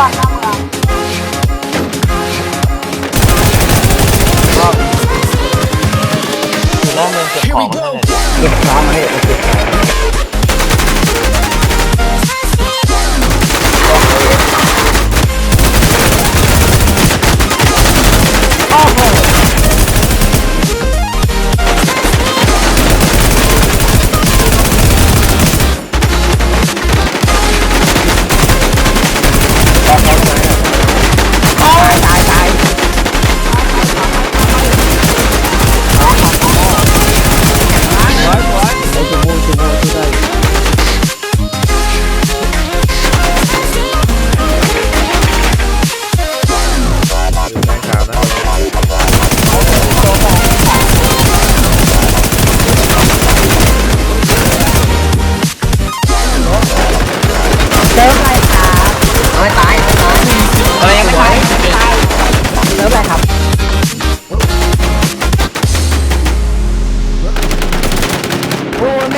ว่าหน้าเมืองอยู่หน้าเมืองเก็บของนั่นแหละ เก็บฟ้ามาให้โอเคต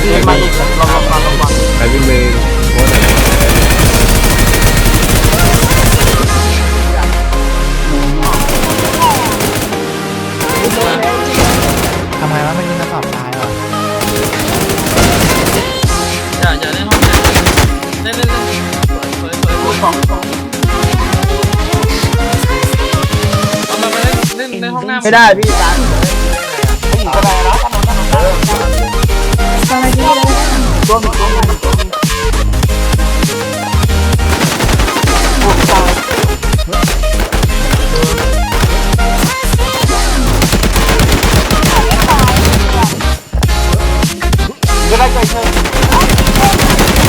ไกลที่ไกลมาวิ่อีงกลองลองลองลองลองไกลวิ่งเลยโค้ดทำไมวะมันยิงกระสอบตายวะอย่าอย่าเล่นห้องน้ำเล่นเล่นเล่นสวยสวยสวยสวยสองสองเอามาไปเล่นเล่นในห้องน้ำไม่ได้พี่ตาผู้หญิงก็ได้นะถ้ามัน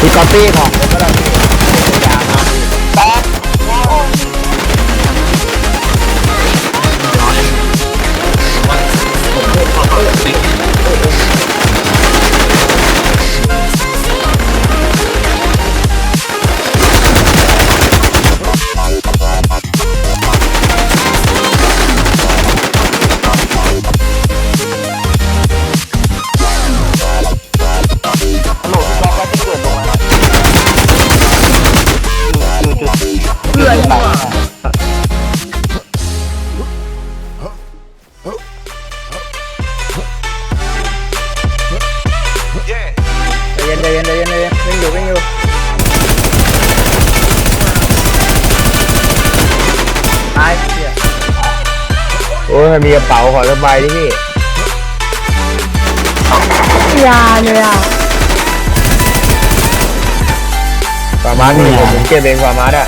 พี่ก๊อปปี้ของผมก็ได้พี่ ใจเย็นใจเย็นใจเย็นใจเย็นวิ่งอยู่วิ่งอยู่ตายเสียโอ้ยมันมีกระเป๋าขอสบายดิพี่ยาเลยอะฟาร์มาสนี่ผมเก็บเองฟาร์มาสอะ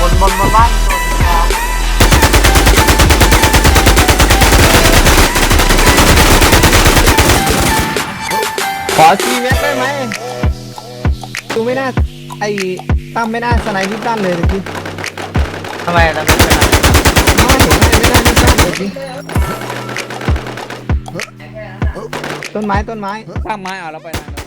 บนบนบนบ้านบน ขอซีเม็ดได้ไหมดูไม่น่าไอ้ตั้มไม่น่าสไนด์ที่ตั้นเลยพี่ทำไมเราไม่เป็นไรไม่เห็นไม่น่าที่ตั้นเลยสิต้นไม้ต้นไม้ ข้างไม้เอาแล้วไปนั่น